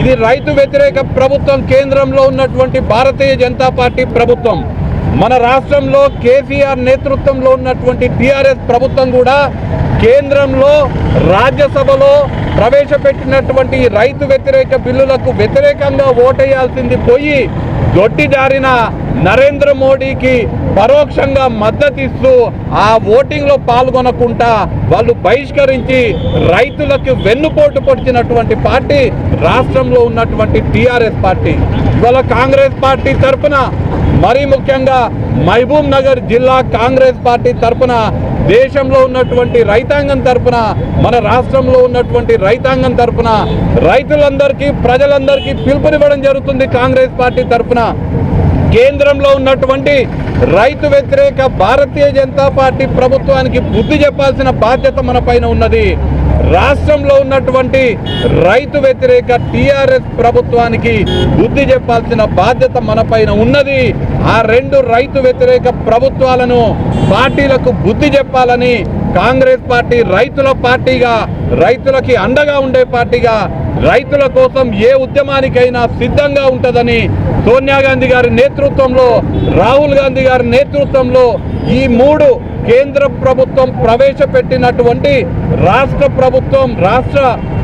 ఇది రైతు వ్యతిరేక ప్రభుత్వం కేంద్రంలో ఉన్నటువంటి భారతీయ జనతా పార్టీ ప్రభుత్వం. మన రాష్ట్రంలో కేసీఆర్ నేతృత్వంలో ఉన్నటువంటి టిఆర్ఎస్ ప్రభుత్వం కూడా కేంద్రంలో రాజ్యసభలో ప్రవేశపెట్టినటువంటి రైతు వ్యతిరేక బిల్లులకు వ్యతిరేకంగా ఓటేయాల్సింది పోయి దొడ్డి జారిన నరేంద్ర మోడీకి పరోక్షంగా మద్దతిస్తూ ఆ ఓటింగ్లో పాల్గొనకుండా వాళ్ళు బహిష్కరించి రైతులకు వెన్నుపోటు పొడిచినటువంటి పార్టీ రాష్ట్రంలో ఉన్నటువంటి టిఆర్ఎస్ పార్టీ. ఇవాళ కాంగ్రెస్ పార్టీ తరఫున మరీ ముఖ్యంగా మహబూబ్ నగర్ జిల్లా కాంగ్రెస్ పార్టీ తరఫున దేశంలో ఉన్నటువంటి రైతాంగం తరపున మన రాష్ట్రంలో ఉన్నటువంటి రైతాంగం తరపున రైతులందరికీ ప్రజలందరికీ పిలుపునివ్వడం జరుగుతుంది కాంగ్రెస్ పార్టీ తరపున. కేంద్రంలో ఉన్నటువంటి రైతు వ్యతిరేక భారతీయ జనతా పార్టీ ప్రభుత్వానికి బుద్ధి చెప్పాల్సిన బాధ్యత మన పైన ఉన్నది. రాష్ట్రంలో ఉన్నటువంటి రైతు వ్యతిరేక టిఆర్ఎస్ ప్రభుత్వానికి బుద్ధి చెప్పాల్సిన బాధ్యత మన పైన ఉన్నది. ఆ రెండు రైతు వ్యతిరేక ప్రభుత్వాలను పార్టీలకు బుద్ధి చెప్పాలని కాంగ్రెస్ పార్టీ రైతుల పార్టీగా రైతులకి అండగా ఉండే పార్టీగా రైతుల కోసం ఏ ఉద్యమానికైనా సిద్ధంగా ఉంటుందని సోనియా గాంధీ గారి నేతృత్వంలో రాహుల్ గాంధీ గారి నేతృత్వంలో ఈ మూడు కేంద్ర ప్రభుత్వం ప్రవేశపెట్టినటువంటి రాష్ట్ర ప్రభుత్వం రాష్ట్ర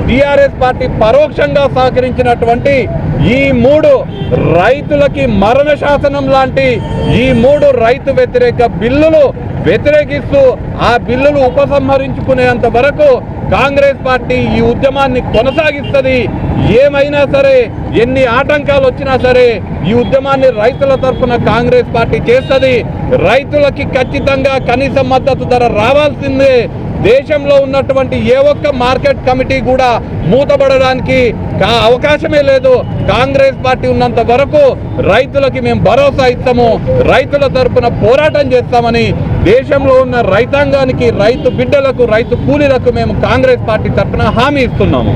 టిఆర్ఎస్ పార్టీ పరోక్షంగా సహకరించినటువంటి ఈ మూడు రైతులకి మరణ శాసనం లాంటి ఈ మూడు రైతు వ్యతిరేక బిల్లులు వ్యతిరేకిస్తూ ఆ బిల్లులు ఉపసంహరించుకునేంత వరకు కాంగ్రెస్ పార్టీ ఈ ఉద్యమాన్ని కొనసాగిస్తుంది. ఏమైనా సరే ఎన్ని ఆటంకాలు వచ్చినా సరే ఈ ఉద్యమాన్ని రైతుల తరఫున కాంగ్రెస్ పార్టీ చేస్తుంది. రైతులకి ఖచ్చితంగా కనీస మద్దతు ధర రావాల్సిందే. దేశంలో ఉన్నటువంటి ఏ ఒక్క మార్కెట్ కమిటీ కూడా మూతబడడానికి కా- అవకాశమే లేదు. కాంగ్రెస్ పార్టీ ఉన్నంత వరకు రైతులకి మేము భరోసా ఇస్తాము. రైతుల తరఫున పోరాటం చేస్తామని దేశంలో ఉన్న రైతాంగానికి రైతు బిడ్డలకు రైతు కూలీలకు మేము కాంగ్రెస్ పార్టీ తరపున హామీ ఇస్తున్నాము.